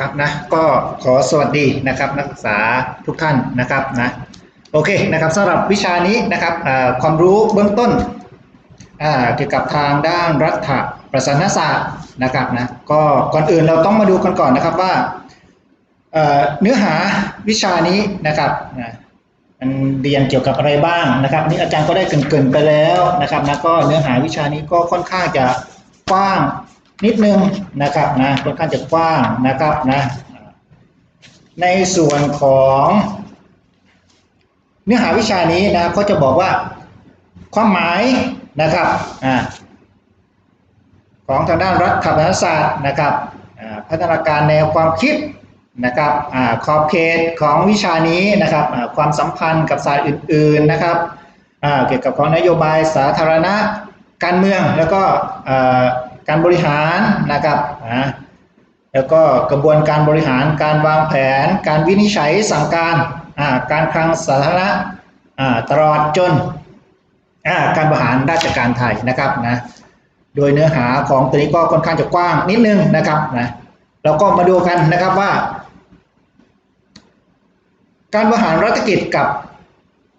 ครับนะก็ขอสวัสดีนะครับนักศึกษาทุกท่านนะครับนะโอเคนะครับสำหรับวิชานี้นะครับความรู้เบื้องต้นเกี่ยวกับทางด้านรัฐประศาสนศาสตร์นะครับนะก็ก่อนอื่นเราต้องมาดูกันก่อนนะครับว่าเนื้อหาวิชานี้นะครับนะมันเรียนเกี่ยวกับอะไรบ้างนะครับนี่อาจารย์ก็ได้เกินๆไปแล้วนะครับนะก็เนื้อหาวิชานี้ก็ค่อนข้างจะกว้าง นิดนึงนะครับนะค่อนข้างจะกว้างนะครับนะในส่วนของเนื้อหาวิชานี้นะเขาจะบอกว่าความหมายนะครับอ่าของทางด้านรัฐประศาสตร์นะครับพัฒนาการแนวความคิดนะครับอขอบเขตของวิชานี้นะครับความสัมพันธ์กับศาสตร์อื่น ๆนะครับเกี่ยวกับของนโยบายสาธารณะการเมืองแล้วก็ การบริหารนะครับนะแล้วก็กระบวนการบริหารการวางแผน การวินิจฉัยสั่งการการคลังสาธารณะตลอดจนการบริหารราชการไทยนะครับนะโดยเนื้อหาของตัวนี้ก็ค่อนข้างจะกว้างนิดนึงนะครับนะเราก็มาดูกันนะครับว่า การบริหารรัฐกิจกับ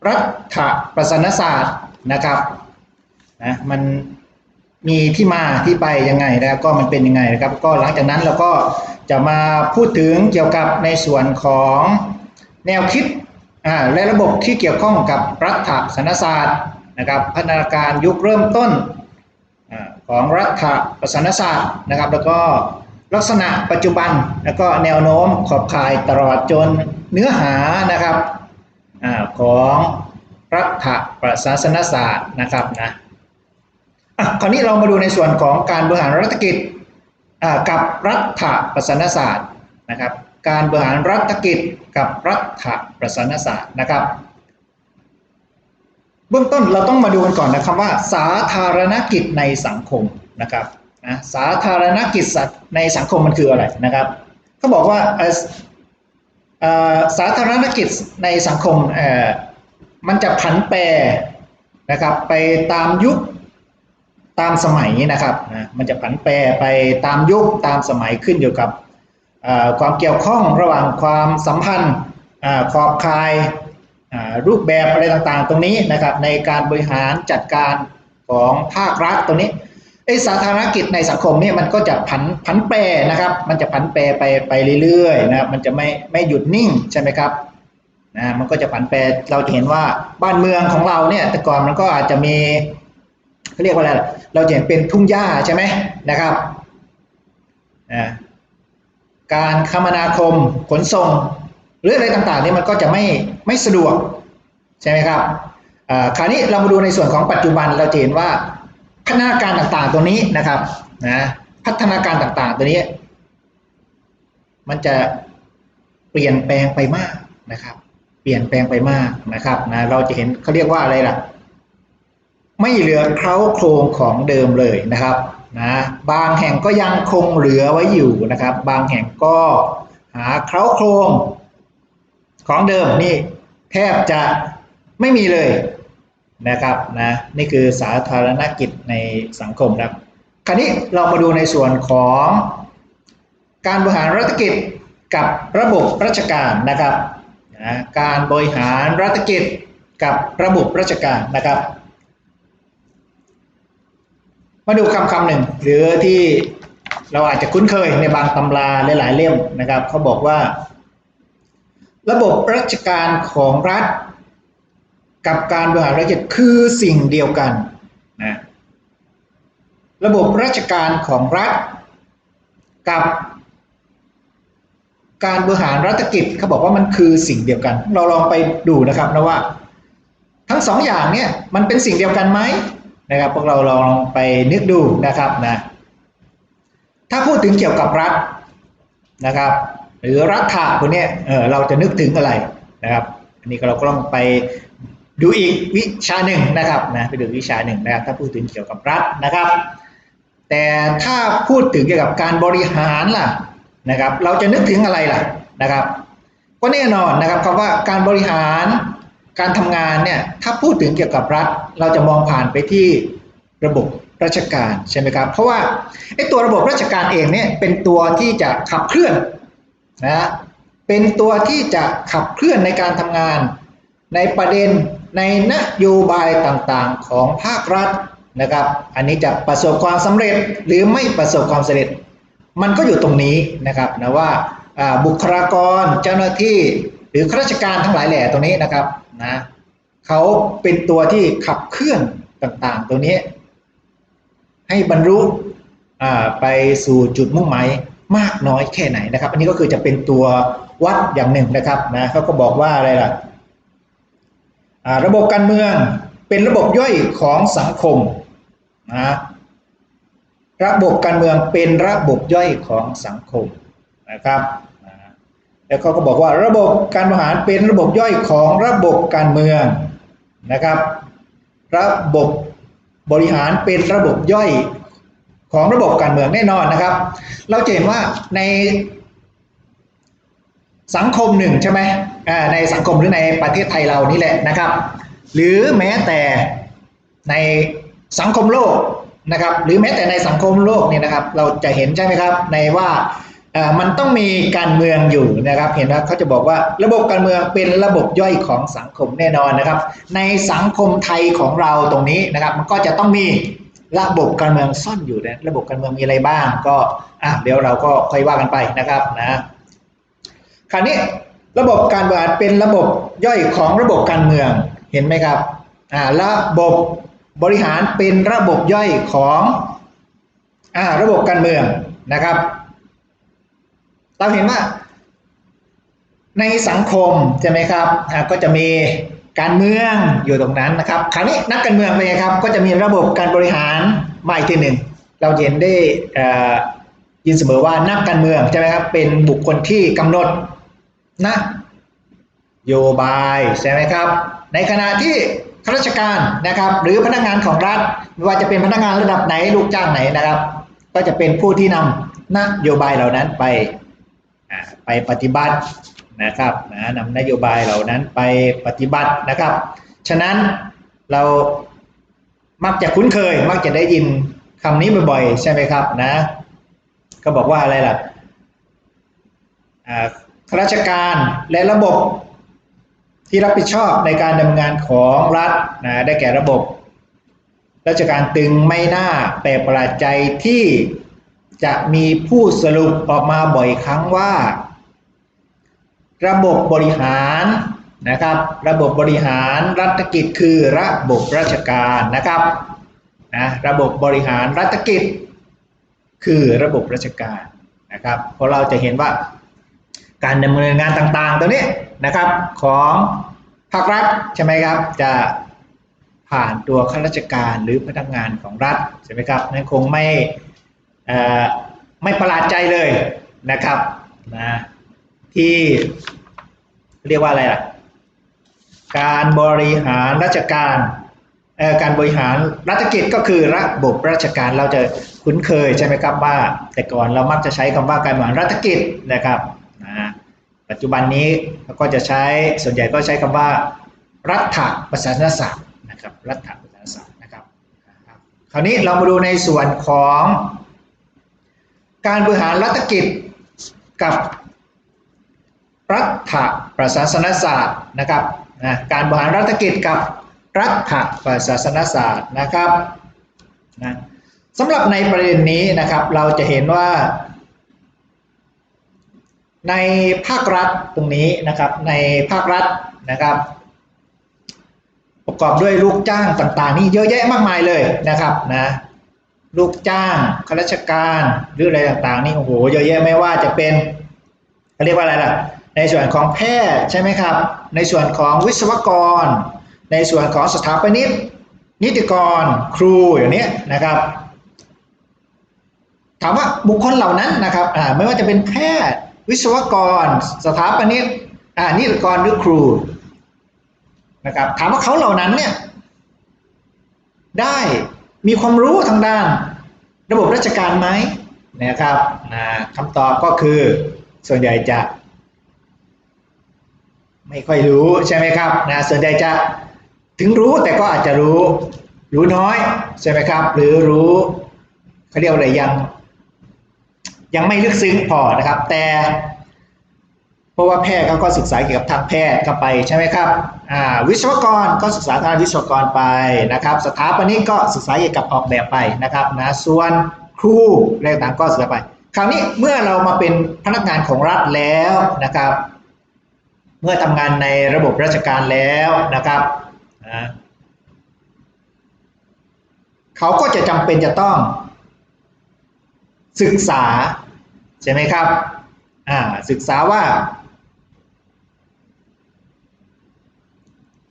รัฐประศาสนศาสตร์นะครับนะมัน มีที่มาที่ไปยังไงนะครับก็มันเป็นยังไงนะครับ ก็หลังจากนั้นเราก็จะมาพูดถึงเกี่ยวกับในส่วนของแนวคิดและระบบที่เกี่ยวข้องกับรัฐศาสนศาสตร์นะครับพัฒนาการยุคเริ่มต้นอของรัฐศาสนศาสตร์นะครับ แล้วก็ลักษณะปัจจุบันแล้วก็แนวโน้มขอบข่ายตลอดจนเนื้อหานะครับอของรัฐประศาสนศาสตร์นะครับนะ อะคราวนี้เรามาดูในส่วนของการบริหารรัฐกิจกับรัฐประศานศาสตร์นะครับ การบริหารรัฐกิจกับรัฐประศาสนศาสตร์นะครับ เบื้องต้นเราต้องมาดูกันก่อนนะครับว่า สาธารณกิจในสังคมนะครับนะสาธารณกิจในสังคมมันคืออะไรนะครับเขาบอกว่าสาธารณกิจในสังคมมันจะผันแปรนะครับไปตามยุค ตามสมัยนะครับนะมันจะผันแปรไปตามยุคตามสมัยขึ้นอยู่กับความเกี่ยวข้องระหว่างความสัมพันธ์ขอบคายรูปแบบอะไรต่างๆ ตรงนี้นะครับในการบริหารจัดการของภาครัฐตรงนี้ไอ้สาธารณกิจในสังคมเนี่ยมันก็จะผันผันแปรนะครับ มันจะผันแปรไปไปเรื่อยๆนะครับมันจะไม่ไม่หยุดนิ่งใช่ไหมครับนะมันก็จะผันแปรเราจะเห็นว่าบ้านเมืองของเราเนี่ยแต่ก่อนมันก็อาจจะมี เขาเรียกว่าอะไรเราจะเห็นเป็นทุ่งหญ้าใช่ไหมนะครับการคมนาคมขนส่ง หรืออะไรต่างๆนี่มันก็จะไม่ไม่สะดวกใช่ไหมครับคราวนี้เรามาดูในส่วนของปัจจุบันเราจะเห็นว่าพัฒนาการต่างๆตัวนี้นะครับนะพัฒนาการต่างๆตัวนี้ มันจะเปลี่ยนแปลงไปมากนะครับ เปลี่ยนแปลงไปมากนะครับนะเราจะเห็นเขาเรียกว่าอะไรล่ะ ไม่เหลือเคล้าโครงของเดิมเลยนะครับนะบางแห่งก็ยังคงเหลือไว้อยู่นะครับ บางแห่งก็หาเคล้าโครงของเดิมนี่แทบจะไม่มีเลยนะครับนะนี่คือสาธารณกิจในสังคมครับคราวนี้เรามาดูในส่วนของการบริหารรัฐกิจกับระบบราชการนะครับนะการบริหารรัฐกิจกับระบบราชการนะครับ มาดูคำคำหนึ่ง หรือที่เราอาจจะคุ้นเคยในบางตำราหลายๆเล่มนะครับเขาบอกว่า ระบบราชการของรัฐ กับการบริหารราชการคือสิ่งเดียวกันนะระบบราชการของรัฐ กับการบริหารรัฐกิจเขาบอกว่ามันคือสิ่งเดียวกัน เราลองไปดูนะครับนะว่า ทั้งสองอย่างเนี่ยมันเป็นสิ่งเดียวกันไหม นะครับ พวกเราลองไปนึกดูนะครับนะถ้าพูดถึงเกี่ยวกับรัฐนะครับ หรือรัฐาพวกนี้เออเราจะนึกถึงอะไรนะครับ อันนี้เราก็ต้องไปดูอีกวิชาหนึ่งนะครับนะไปดูวิชาหนึ่งนะครับ ถ้าพูดถึงเกี่ยวกับรัฐนะครับ แต่ถ้าพูดถึงเกี่ยวกับการบริหารล่ะนะครับ เราจะนึกถึงอะไรล่ะนะครับ ก็แน่นอนนะครับคำว่าการบริหาร การทำงานเนี่ยถ้าพูดถึงเกี่ยวกับรัฐ เราจะมองผ่านไปที่ระบบราชการใช่ไหมครับ เพราะว่าไอ้ตัวระบบราชการเองเนี่ยเป็นตัวที่จะขับเคลื่อนนะเป็นตัวที่จะขับเคลื่อนในการทำงาน ในประเด็นในนโยบายต่างๆของภาครัฐนะครับ อันนี้จะประสบความสำเร็จหรือไม่ประสบความสำเร็จ มันก็อยู่ตรงนี้นะครับนะว่าอ่าบุคลากรเจ้าหน้าที่ หรือข้าราชการทั้งหลายแหล่ตรงนี้นะครับนะเขาเป็นตัวที่ขับเคลื่อนต่างๆ ตัวนี้ ให้บรรลุไปสู่จุดมุ่งหมายมากน้อยแค่ไหนนะครับ อันนี้ก็คือจะเป็นตัววัดอย่างหนึ่งนะครับนะเขาก็บอกว่าอะไรล่ะระบบการเมืองเป็นระบบย่อยของสังคมนะระบบการเมืองเป็นระบบย่อยของสังคมนะครับ แล้วเขาก็บอกว่าระบบการบริหารเป็นระบบย่อยของระบบการเมืองนะครับ ระบบบริหารเป็นระบบย่อยของระบบการเมืองแน่นอนนะครับ เราจะเห็นว่าในสังคมหนึ่งใช่ไหมในสังคมหรือในประเทศไทยเรานี่แหละนะครับ หรือแม้แต่ในสังคมโลกนะครับ หรือแม้แต่ในสังคมโลกเนี่ยนะครับ เราจะเห็นใช่ไหมครับ ในว่า มันต้องมีการเมืองอยู่นะครับ เห็นว่าเขาจะบอกว่าระบบการเมืองเป็นระบบย่อยของสังคมแน่นอนนะครับ ในสังคมไทยของเราตรงนี้นะครับ มันก็จะต้องมีระบบการเมืองซ่อนอยู่นะระบบการเมืองมีอะไรบ้าง ก็อะเดี๋ยวเราก็ค่อยว่ากันไปนะครับนะคราวนี้ระบบการบริหารเป็นระบบย่อยของระบบการเมืองเห็นไหมครับอ่าระบบบริหารเป็นระบบย่อยของอ่าระบบการเมืองนะครับ เราเห็นว่า ในสังคมใช่ไหมครับก็จะมีการเมืองอยู่ตรงนั้นนะครับ คราวนี้นักการเมืองเป็นไงครับ ก็จะมีระบบการบริหารมาอีกทีหนึ่ง เราเห็นได้ยินเสมอว่านักการเมืองใช่ไหมครับ เป็นบุคคลที่กำหนดนะโยบายใช่ไหมครับ ในขณะที่ข้าราชการนะครับ หรือพนักงานของรัฐไม่ว่าจะเป็นพนักงานระดับไหนลูกจ้างไหนนะครับ ก็จะเป็นผู้ที่นำนโยบายเหล่านั้นไป ปปฏิบัตินะครับนะนำนโยบายเหล่านั้นไปปฏิบัตินะครับ ฉะนั้นเรามักจะคุ้นเคย มักจะได้ยินคำนี้บ่อยๆ ใช่ไหมครับนะ ก็บอกว่าอะไรล่ะอ่าข้าราชการและระบบที่รับผิดชอบในการดำเนินงานของรัฐนะได้แก่ระบบ ราชการตึงไม่น่าแปลกประหลาดใจที่จะมีผู้สรุปออกมาบ่อยครั้งว่า ระบบบริหารนะครับ ระบบบริหารรัฐกิจคือระบบราชการนะครับนะระบบบริหารรัฐกิจ คือระบบราชการนะครับเพราะเราจะเห็นว่าการดำเนินงานต่างๆ ตัวนี้นะครับของภาครัฐใช่ไหมครับจะผ่านตัวข้าราชการหรือพนักงานของรัฐใช่ไหมครับนั่นคงไม่ไม่ประหลาดใจเลยนะครับนะ ที่เรียกว่าอะไรล่ะ การบริหารราชการการบริหารรัฐกิจก็คือระบบราชการเราจะคุ้นเคยใช่ไหมครับว่า แต่ก่อนเรามักจะใช้คำว่าการบริหารรัฐกิจนะครับนะปัจจุบันนี้เราก็จะใช้ส่วนใหญ่ก็ใช้คำว่า รัฐประศาสนศาสตร์นะครับรัฐประศาสนศาสตร์นะครับคราวนี้เรามาดูในส่วนของ การบริหารรัฐกิจกับ รัฐประศาสนศาสตร์นะครับนะการบริหารรัฐกิจกับรัฐประศาสนศาสตร์นะครับนะสำหรับในประเด็นนี้นะครับเราจะเห็นว่า ในภาครัฐตรงนี้นะครับในภาครัฐนะครับ ประกอบด้วยลูกจ้างต่างๆ นี่เยอะแยะมากมายเลยนะครับนะลูกจ้างข้าราชการหรืออะไรต่างๆนี่โอ้โหเยอะแยะไม่ว่าจะเป็นเขาเรียกว่าอะไรล่ะ ในส่วนของแพทย์ใช่ไหมครับ ในส่วนของวิศวกร ในส่วนของสถาปนิกนิติกรครูอย่างนี้นะครับ ถามว่าบุคคลเหล่านั้นนะครับไม่ว่าจะเป็นแพทย์ วิศวกร สถาปนิกนิติกรหรือครูนะครับถามว่าเขาเหล่านั้นเนี่ยได้มีความรู้ทางด้าน ระบบราชการไหมนะครับคำตอบก็คือส่วนใหญ่จะ ไม่ค่อยรู้ใช่ไหมครับนะส่วนใหญ่จะถึงรู้แต่ก็อาจจะรู้ รู้น้อยใช่ไหมครับ หรือรู้เขาเรียกอะไรยัง ยังไม่ลึกซึ้งพอนะครับ แต่เพราะว่าแพทย์เขาก็ศึกษาเกี่ยวกับทางแพทย์เข้าไปใช่ไหมครับวิศวกรก็ศึกษาทางวิศวกรไปนะครับ สถาปนิกก็ศึกษาเกี่ยวกับออกแบบไปนะครับนะส่วนครูอะไรต่างก็ศึกษาไป คราวนี้เมื่อเรามาเป็นพนักงานของรัฐแล้วนะครับ เมื่อทำงานในระบบราชการแล้วนะครับนะเขาก็จะจำเป็นจะต้อง ศึกษา ใช่ไหมครับศึกษาว่า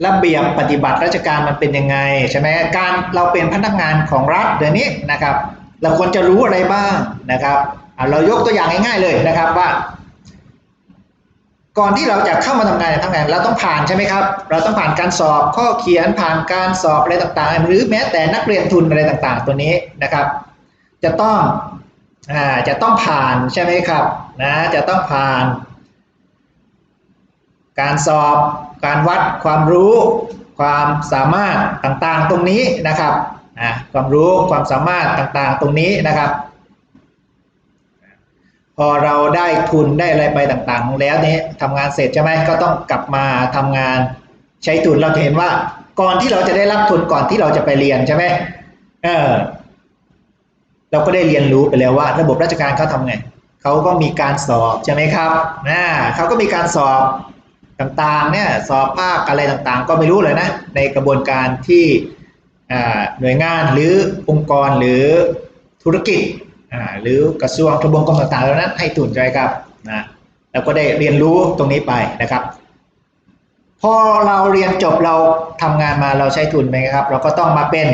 ระเบียบปฏิบัติราชการมันเป็นยังไงใช่ไหมการเราเป็นพนักงานของรัฐเดี๋ยวนี้นะครับ เราควรจะรู้อะไรบ้างนะครับเรายกตัวอย่างง่ายๆเลยนะครับว่า ก่อนที่เราจะเข้ามาทำงานในทำงานเราต้องผ่านใช่ไหมครับ เราต้องผ่านการสอบข้อเขียนผ่านการสอบอะไรต่างๆ หรือแม้แต่นักเรียนทุนอะไรต่างๆ ตัวนี้นะครับ จะต้องอ่าจะต้องผ่านใช่ไหมครับนะจะต้องผ่าน การสอบการวัดความรู้ความสามารถต่างๆตรงนี้นะครับอ่าความรู้ความสามารถต่างๆตรงนี้นะครับ อเราได้ทุนได้อะไรไปต่างๆ แล้วนี้ทำงานเสร็จใช่ไหมก็ต้องกลับมาทำงานใช้ทุนเราจะเห็นว่า ก่อนที่เราจะได้รับทุนก่อนที่เราจะไปเรียนใช่ไหมเออเราก็ได้เรียนรู้ไปแล้วว่า ระบบราชการเขาทำไงเขาก็มีการสอบใช่ไหมครับนะเขาก็มีการสอบต่างๆเนี่ยสอบภาคอะไรต่างๆ ก็ไม่รู้เลยนะในกระบวนการที่หน่วยงานหรือองค์กรหรือธุรกิจ หรือกระทรวงทบวงกรมต่างๆแล้วนั้นให้ทุนใช่ครับนะแล้วก็ได้เรียนรู้ตรงนี้ไปนะครับ พอเราเรียนจบเราทำงานมาเราใช้ทุนไหมครับ เราก็ต้องมาเป็น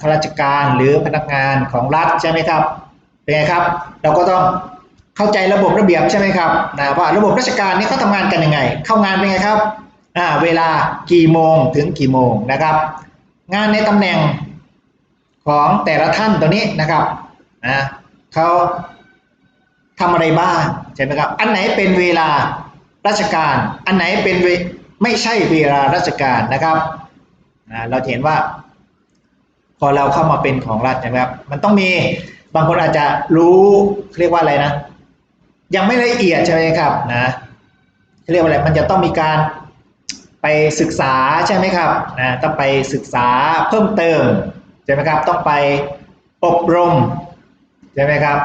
ข้าราชการหรือพนักงานของรัฐใช่ไหมครับเป็นไงครับ เราก็ต้องเข้าใจระบบระเบียบใช่ไหมครับนะว่าระบบราชการนี่เขาทำงานกันยังไง เข้างานเป็นไงครับเวลากี่โมงถึงกี่โมงนะครับ งานในตำแหน่งของแต่ละท่านตัวนี้นะครับ นะเขาทำอะไรบ้างใช่ไหมครับ อันไหนเป็นเวลาราชการ อันไหนเป็นไม่ใช่เวลาราชการนะครับนะเราเห็นว่า พอเราเข้ามาเป็นของรัฐนะครับ มันต้องมีบางคนอาจจะรู้เรียกว่าอะไรนะ ยังไม่ละเอียดใช่ไหมครับนะเรียกว่าอะไร มันจะต้องมีการไปศึกษาใช่ไหมครับนะต้องไปศึกษาเพิ่มเติมใช่ไหมครับ ต้องไปอบรม ใช่ไหมครับ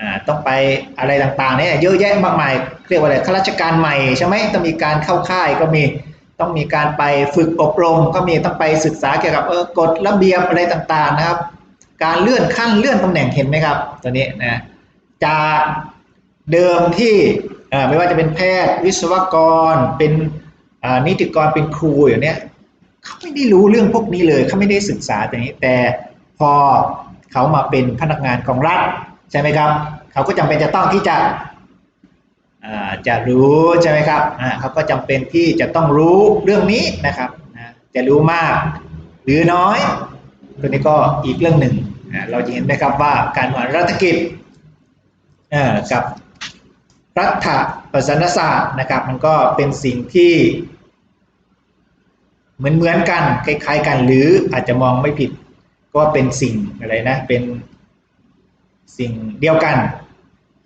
อ่าต้องไปอะไรต่างๆเนี่ยเยอะแยะมากมายเรียกว่าอะไรข้าราชการใหม่ใช่ไหมต้องมีการเข้าค่ายก็มีต้องมีการไปฝึกอบรม ก็มีต้องไปศึกษาเกี่ยวกับเออกฎระเบียบอะไรต่างๆนะครับ การเลื่อนขั้นเลื่อนตำแหน่งเห็นไหมครับ ตัวนี้นะจากเดิมที่ไม่ว่าจะเป็นแพทย์วิศวกรเป็นนิติกรเป็นครูอย่างเนี้ยเขาไม่ได้รู้เรื่องพวกนี้เลยเขาไม่ได้ศึกษาตรงนี้แต่พอ เขามาเป็นพนักงานของรัฐใช่ไหมครับ เขาก็จำเป็นจะต้องที่จะจะรู้ใช่ไหมครับเขาก็จำเป็นที่จะต้องรู้เรื่องนี้นะครับจะรู้มากหรือน้อย ตัวนี้ก็อีกเรื่องหนึ่งเราจะเห็นไหมครับว่าการวางรัฐกิจกับรัฐประศนศาสตร์นะครับ มันก็เป็นสิ่งที่เหมือนเหมือนกันคล้ายๆกันหรืออาจจะมองไม่ผิด ก็เป็นสิ่งอะไรนะ เป็นสิ่งเดียวกัน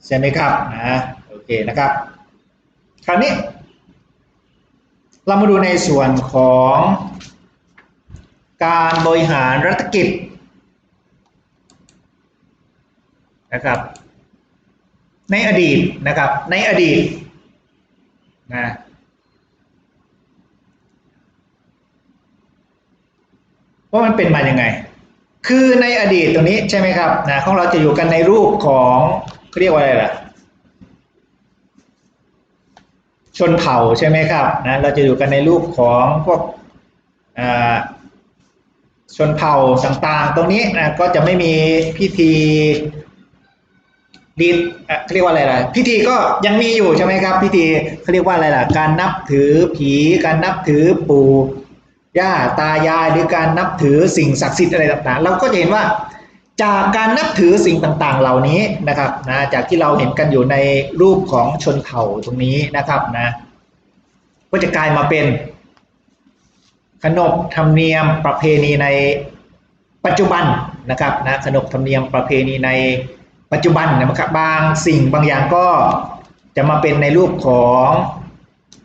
ใช่ไหมครับนะโอเคนะครับ คราวนี้ เรามาดูในส่วนของการบริหารรัฐกิจนะครับในอดีตนะครับในอดีตนะว่ามันเป็นมาอย่างไง คือในอดีตตรงนี้ใช่ไหมครับนะของเราจะอยู่กันในรูปของเรียกว่าอะไรล่ะ ชนเผ่าใช่ไหมครับนะเราจะอยู่กันในรูปของพวกชนเผ่าต่างๆ ตรงนี้นะก็จะไม่มีพิธีดีเขาเรียกว่าอะไรล่ะพิธีก็ยังมีอยู่ใช่ไหมครับ พิธีเขาเรียกว่าอะไรล่ะ การนับถือผีการนับถือปู่ ย่าตายายหรือการนับถือสิ่งศักดิ์สิทธิ์อะไรต่างๆ เราก็จะเห็นว่าจากการนับถือสิ่งต่างๆ เหล่านี้นะครับนะจากที่เราเห็นกันอยู่ในรูปของชนเผ่าตรงนี้นะครับนะก็จะกลายมาเป็นขนบธรรมเนียมประเพณีในปัจจุบันนะครับนะขนบธรรมเนียมประเพณีในปัจจุบันนะครับบางสิ่งบางอย่างก็จะมาเป็นในรูปของ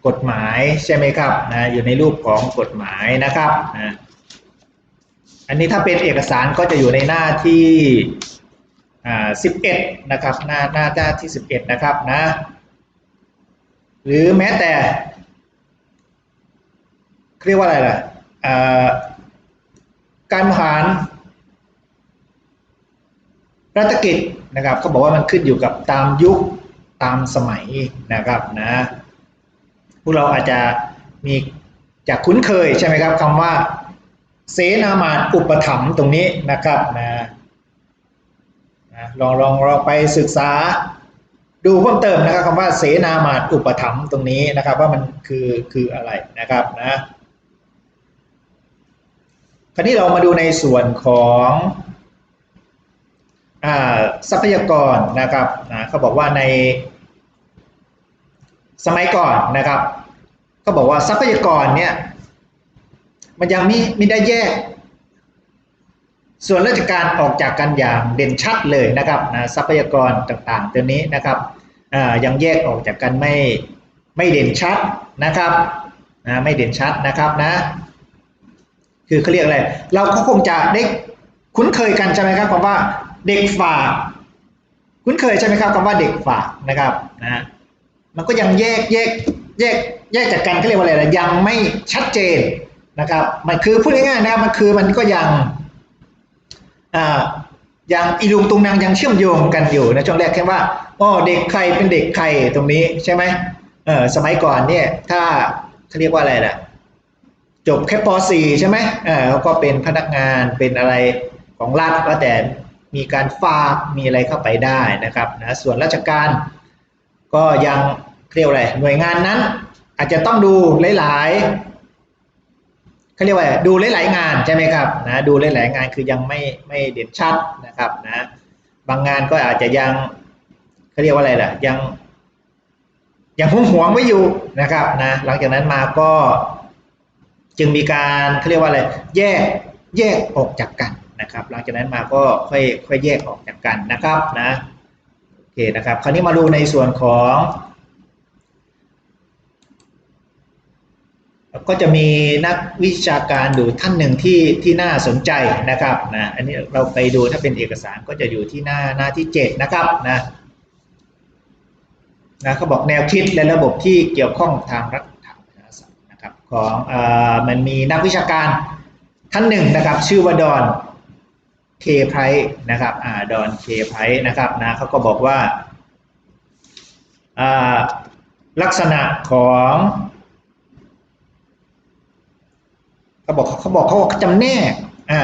กฎหมายใช่ไหมครับนะอยู่ในรูปของกฎหมายนะครับนะอันนี้ถ้าเป็นเอกสารก็จะอยู่ในหน้าที่อ่า11นะครับหน้าหน้าหน้าที่ 11 นะครับนะหรือแม้แต่เรียกว่าอะไรล่ะการบริหารรัฐกิจนะครับเขาบอกว่ามันขึ้นอยู่กับตามยุคตามสมัยนะครับนะ พวกเราอาจจะมีจากคุ้นเคยใช่ไหมครับคำว่า เสนามาตอุปถัมภ์ตรงนี้นะครับนะลองลองลองไปศึกษาดูเพิ่มเติมนะครับคำว่าเสนามาตอุปถัมภ์ตรงนี้นะครับ ว่ามันคือคืออะไรนะครับนะคราวนี้เรามาดูในส่วนของทรัพยากรนะครับนะเขาบอกว่าในสมัยก่อนนะครับ เขาบอกว่าทรัพยากรเนี่ย มันยังไม่ไม่ได้แยก ส่วนราชการออกจากกันอย่างเด่นชัดเลยนะครับนะทรัพยากรต่างๆ ตัวนี้นะครับยังแยกออกจากกันไม่ไม่เด่นชัดนะครับนะไม่เด่นชัดนะครับนะ คือเขาเรียกอะไร เราก็คงจะได้คุ้นเคยกันใช่ไหมครับคำว่าเด็กฝาก คุ้นเคยใช่ไหมครับคำว่าเด็กฝากนะครับนะมันก็ยังแยกแยก แยกแยกจากกันเขาเรียกว่าอะไรนะยังไม่ชัดเจนนะครับมันคือพูดง่ายๆนะครับมันคือมันก็ยังอ่ายังอีลุงตุงนางยังเชื่อมโยงกันอยู่ในช่วงแรกแค่ว่าอ๋อเด็กใครเป็นเด็กใครตรงนี้ใช่ไหมเออสมัยก่อนเนี่ยถ้าเขาเรียกว่าอะไรล่ะจบแค่ป .4 ใช่ไหมเออเขาก็เป็นพนักงานเป็นอะไรของรัฐก็แต่มีการฝากมีอะไรเข้าไปได้นะครับนะส่วนราชการก็ยัง เรียกอะไรหน่วยงานนั้น อาจจะต้องดูหลายๆเขาเรียกว่าดูหลายๆงานใช่ไหมครับนะดูหลายๆงานคือยังไม่ไม่เด่นชัดนะครับนะบางงานก็อาจจะยังเขาเรียกว่าอะไรล่ะยังยังหวงหวงไว้อยู่นะครับนะหลังจากนั้นมาก็จึงมีการเขาเรียกว่าอะไรแยกแยกออกจากกันนะครับ หลังจากนั้นมาก็ค่อยค่อยแยกออกจากกันนะครับนะโอเคนะครับ คราวนี้มาดูในส่วนของ ก็จะมีนักวิชาการอยู่ท่านหนึ่งที่ที่น่าสนใจนะครับนะอันนี้เราไปดูถ้าเป็นเอกสารก็จะอยู่ที่หน้าหน้าที่ 7 นะครับนะนะเขาบอกแนวคิดและระบบที่เกี่ยวข้องทางรัฐศาสตร์นะครับของอมันมีนักวิชาการท่านหนึ่งนะครับ ชื่อว่าดอนเคไพรนะครับอ่าดอนเคไพรนะครับนะเขาก็บอกว่าอ่าลักษณะของ เขาบอกเขาบอกเขาจำแนกอ่า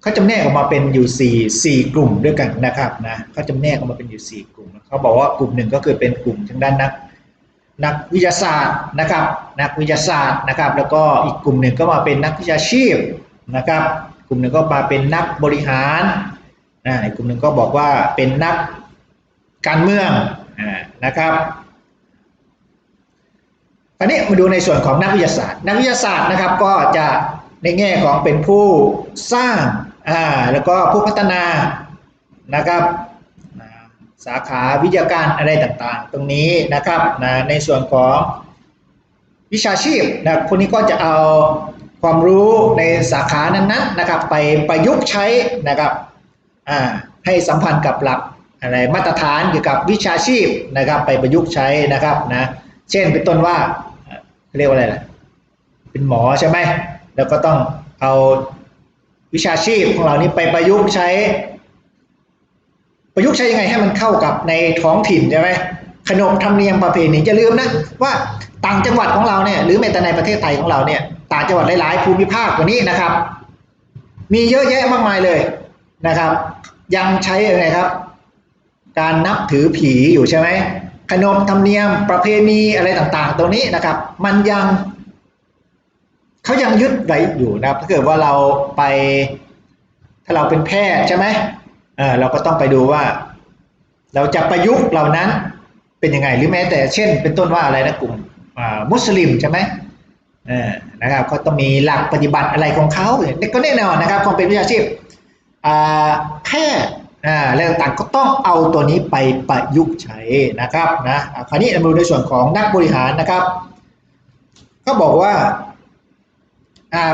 เขาจำแนกออกมาเป็นอยู่สี่สี่กลุ่มด้วยกันนะครับนะเขาจำแนกออกมาเป็นอยู่สี่กลุ่มเขาบอกว่ากลุ่มหนึ่งก็คือเป็นกลุ่มทางด้านนักนักวิทยาศาสตร์นะครับ นักวิทยาศาสตร์นะครับ แล้วก็อีกกลุ่มหนึ่งก็มาเป็นนักวิชาชีพนะครับ กลุ่มหนึ่งก็มาเป็นนักบริหารนะอีกกลุ่มหนึ่งก็บอกว่าเป็นนักการเมืองนะครับ คราวนี้มาดูในส่วนของนักวิทยาศาสตร์ นักวิทยาศาสตร์นะครับก็จะในแง่ของเป็นผู้สร้างอ่าแล้วก็ผู้พัฒนานะครับสาขาวิทยาการอะไรต่างๆ ตรงนี้นะครับนะในส่วนของวิชาชีพนะคนนี้ก็จะเอาความรู้ในสาขานั้นๆนะครับ ไปประยุกต์ใช้นะครับให้สัมพันธ์กับหลักอะไรมาตรฐานเกี่ยวกับวิชาชีพนะครับ ไปประยุกต์ใช้นะครับนะเช่นเป็นต้นว่า เรียกว่าอะไรล่ะ เป็นหมอใช่ไหมแล้วก็ต้องเอาวิชาชีพของเรานี้ไปประยุกต์ใช้ ประยุกต์ใช้ยังไงให้มันเข้ากับในท้องถิ่นใช่ไหมขนบธรรมเนียมประเพณีจะลืมนะว่าต่างจังหวัดของเราเนี่ยหรือแม้แต่ในประเทศไทยของเราเนี่ย ต่างจังหวัดหลายๆภูมิภาคกว่านี้นะครับ มีเยอะแยะมากมายเลยนะครับ ยังใช้อะไรครับ การนับถือผีอยู่ใช่ไหม ขนบธรรมเนียมประเพณีอะไรต่างๆ ตรงนี้นะครับ มันยังเขายังยึดไว้อยู่นะครับถ้าเกิดว่าเราไปถ้าเราเป็นแพทย์ใช่ไหมเออเราก็ต้องไปดูว่า เราจะประยุกต์เหล่านั้นเป็นยังไงหรือแม้แต่เช่น เป็นต้นว่าอะไรนะกลุ่มมุสลิมใช่ไหมเออนะครับเขาต้องมีหลักปฏิบัติอะไรของเขาเนี่ยก็แน่นอนนะครับความเป็นวิชาชีพแพทย์ อ่าอะไรต่างๆก็ต้องเอาตัวนี้ไปประยุกต์ใช้นะครับนะคราวนี้มาดูในส่วนของนักบริหารนะครับก็บอกว่า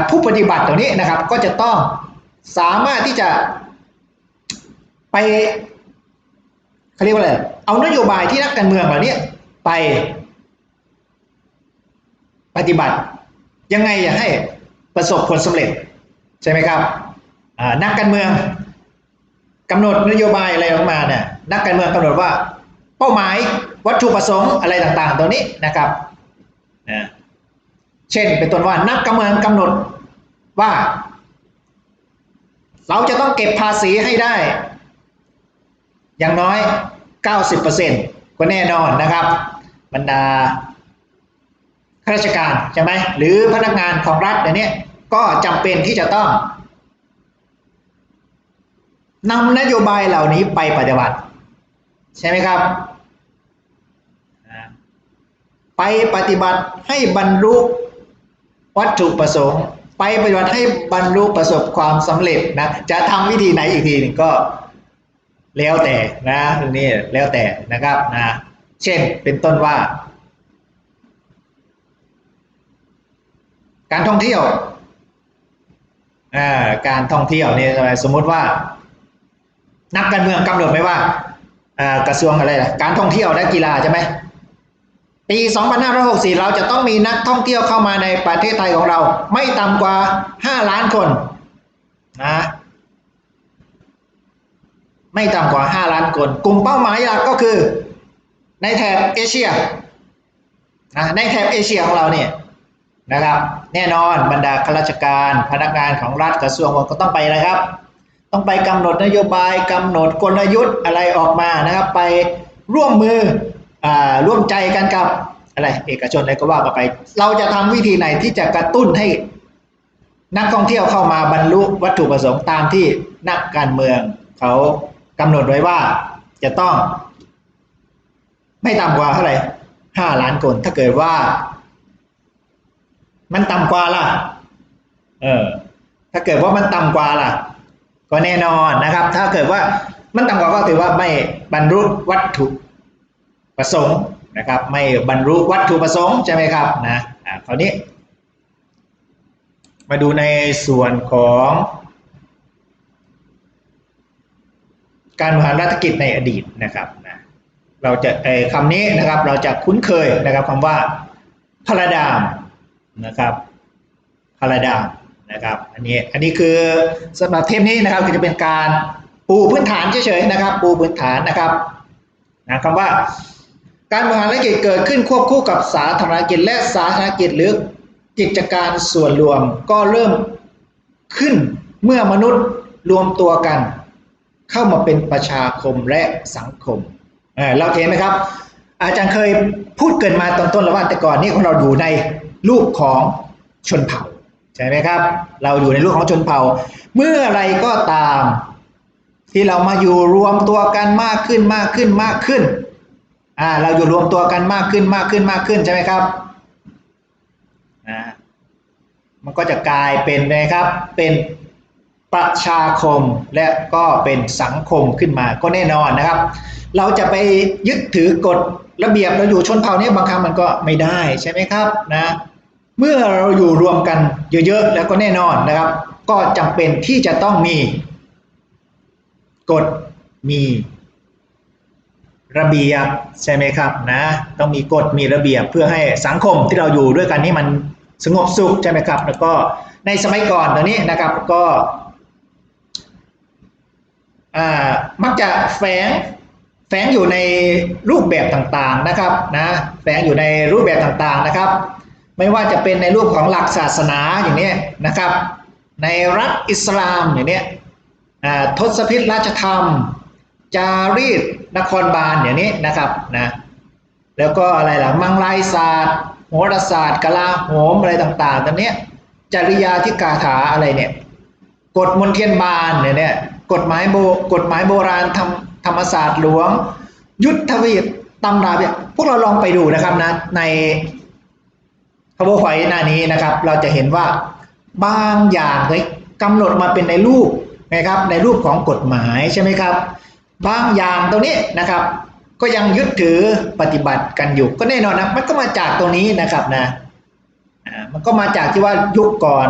ผู้ปฏิบัติตัวนี้นะครับก็จะต้องสามารถที่จะไปเขาเรียกว่าอะไรเอานโยบายที่นักการเมืองเหล่านี้ไปปฏิบัติยังไงอย่าให้ประสบผลสำเร็จใช่ไหมครับนักการเมือง กำหนดนโยบายอะไรออกมาเนี่ยนักการเมืองกำหนดว่า เป้าหมายวัตถุประสงค์อะไรต่างๆ ตัวนี้นะครับนะเช่นเป็นต้นว่านักการเมืองกำหนดว่า เราจะต้องเก็บภาษีให้ได้ อย่างน้อย 90%ก็แน่นอนนะครับบรรดาข้าราชการใช่ไหมหรือพนักงานของรัฐเนี่ยก็จำเป็นที่จะต้อง นำนโยบายเหล่านี้ไปปฏิบัติ ใช่ไหมครับ ไปปฏิบัติให้บรรลุวัตถุประสงค์ ไปปฏิบัติให้บรรลุประสบความสำเร็จนะจะทำวิธีไหนอีกทีนึงก็แล้วแต่นะนี้แล้วแต่นะครับนะเช่นเป็นต้นว่า การท่องเที่ยวอ่าการท่องเที่ยวนี่สมมติว่า นักการเมืองกำหนดไหมว่าอ่ากระทรวงอะไรล่ะการท่องเที่ยวและกีฬาใช่ไหมปี 2564 เราจะต้องมีนักท่องเที่ยวเข้ามาในประเทศไทยของเรา ไม่ต่ำกว่า 5 ล้านคนนะไม่ต่ำกว่า 5 ล้านคน กลุ่มเป้าหมายหลักก็คือ ในแถบเอเชียนะในแถบเอเชียของเราเนี่ยนะครับ แน่นอนบรรดาข้าราชการพนักงานของรัฐกระทรวงก็ต้องไปนะครับ ต้องไปกำหนดนโยบายกำหนดกลยุทธ์อะไรออกมานะครับ ไปร่วมมืออร่วมใจกันกับอะไรเอกชนอะไรก็ว่ากันไป เราจะทำวิธีไหนที่จะกระตุ้นให้นักท่องเที่ยวเข้ามาบรรลุวัตถุประสงค์ตามที่นักการเมืองเขากำหนดไว้ว่าจะต้อง ไม่ต่ำกว่าเท่าไหร่ห้าล้านคนถ้าเกิดว่า มันต่ำกว่าล่ะ เออ ถ้าเกิดว่ามันต่ำกว่าล่ะ ก็แน่นอนนะครับ ถ้าเกิดว่ามันต่ำกว่าก็ถือว่าไม่บรรลุวัตถุประสงค์นะครับ ไม่บรรลุวัตถุประสงค์ใช่ไหมครับนะอ่าคราวนี้ มาดูในส่วนของ การบริหารรัฐกิจในอดีตนะครับนะเราจะเอคำนี้นะครับเราจะคุ้นเคยนะครับคำว่าพาราดามนะครับพาราดาม นะครับ อันนี้อันนี้คือสำหรับเทปนี้นะครับก็จะเป็นการปูพื้นฐานเฉยๆนะครับ ปูพื้นฐานนะครับนะคำว่าการบริหารธุรกิจเกิดขึ้นควบคู่กับสาธารณกิจและสาธารณกิจหรือกิจการส่วนรวมก็เริ่มขึ้นเมื่อมนุษย์รวมตัวกัน เข้ามาเป็นประชาคมและสังคมเเราเห็นไหมครับ อาจารย์เคยพูดเกินมาตอนต้นแล้วว่าแต่ก่อนนี้ของเราอยู่ในรูปของชนเผ่า ใช่ไหมครับ เราอยู่ในรูปของชนเผ่า เมื่อไรก็ตาม ที่เรามาอยู่รวมตัวกันมากขึ้นมากขึ้นมากขึ้นอ่าเราอยู่รวมตัวกันมากขึ้นมากขึ้นมากขึ้นใช่ไหมครับอ่ามันก็จะกลายเป็นนะครับเป็นประชาคมและก็เป็นสังคมขึ้นมาก็แน่นอนนะครับ เราจะไปยึดถือกฎระเบียบเราอยู่ชนเผ่านี้บางครั้งมันก็ไม่ได้ใช่ไหมครับนะ เมื่อเราอยู่รวมกันเยอะๆแล้วก็แน่นอนนะครับ ก็จำเป็นที่จะต้องมีกฎมีระเบียบใช่ไหมครับนะต้องมีกฎมีระเบียบเพื่อให้สังคมที่เราอยู่ด้วยกันนี่มันสงบสุขใช่ไหมครับ แล้วก็ในสมัยก่อนตอนนี้นะครับก็มักจะแฝงแฝงอยู่ในรูปแบบต่างๆนะครับนะแฝงอยู่ในรูปแบบต่างๆนะครับ ไม่ว่าจะเป็นในรูปของหลักศาสนาอย่างนี้นะครับ ในรัฐอิสลามอย่างนี้ทศพิธราชธรรม จารีตนครบาลอย่างนี้นะครับนะแล้วก็อะไรล่ะมังลายศาสตร์โหราศาสตร์กลาโหมอะไรต่างๆตอนนี้จริยาที่กาถาอะไรเนี่ยกฎมนเทียนบานเนี่ยกฎหมายโบกฎหมายโบราณธรรมธรรมศาสตร์หลวง ยุทธวิทย์ตำราเนี่ยพวกเราลองไปดูนะครับนะใน พระบอยหน้านี้นะครับ เราจะเห็นว่าบางอย่างเลยกำหนดมาเป็นในรูปไงครับในรูปของกฎหมายใช่ไหมครับ บางอย่างตรงนี้นะครับ ก็ยังยึดถือปฏิบัติกันอยู่ ก็แน่นอนนะมันก็มาจากตรงนี้นะครับนะมันก็มาจากที่ว่ายุคก่อน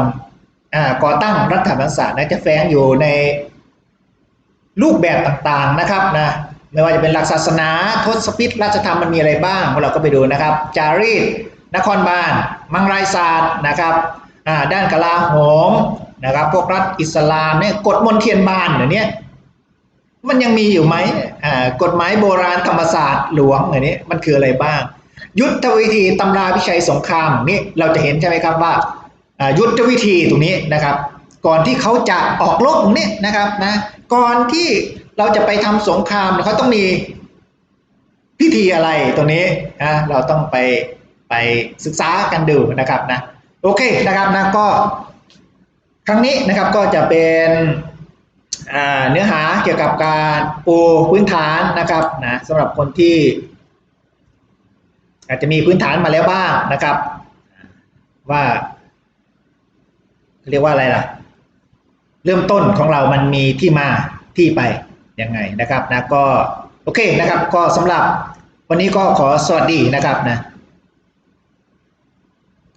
อก่อตั้งรัฐบาลศาสตร์นะจะแฝงอยู่ในรูปแบบต่างๆนะครับนะไม่ว่าจะเป็นหลักศาสนาทศพิธราชธรรมมันมีอะไรบ้างเราก็ไปดูนะครับ จารีต นครบาลมังรายศาสตร์นะครับด้านกลาโหมนะครับพวกรัฐอิสลามเนี่ยกฎมนเทียนบานเดี๋ยวนี้มันยังมีอยู่ไหมกฎหมายโบราณธรรมศาสตร์หลวงอันนี้มันคืออะไรบ้าง ยุทธวิธีตำราวิชัยสงครามนี่เราจะเห็นใช่ไหมครับว่ายุทธวิธีตรงนี้นะครับ ก่อนที่เขาจะออกรบตรงนี้นะครับนะก่อนที่เราจะไปทำสงครามเขาต้องมีพิธีอะไรตรงนี้นะเราต้องไป ไปศึกษากันดูนะครับนะโอเคนะครับนะก็ครั้งนี้นะครับก็จะเป็นเนื้อหาเกี่ยวกับการปูพื้นฐานนะครับนะสำหรับคนที่ อาจจะมีพื้นฐานมาแล้วบ้างนะครับ ว่าเรียกว่าอะไรล่ะ เริ่มต้นของเรามันมีที่มาที่ไปยังไงนะครับนะก็โอเคนะครับ ก็สำหรับวันนี้ก็ขอสวัสดีนะครับนะ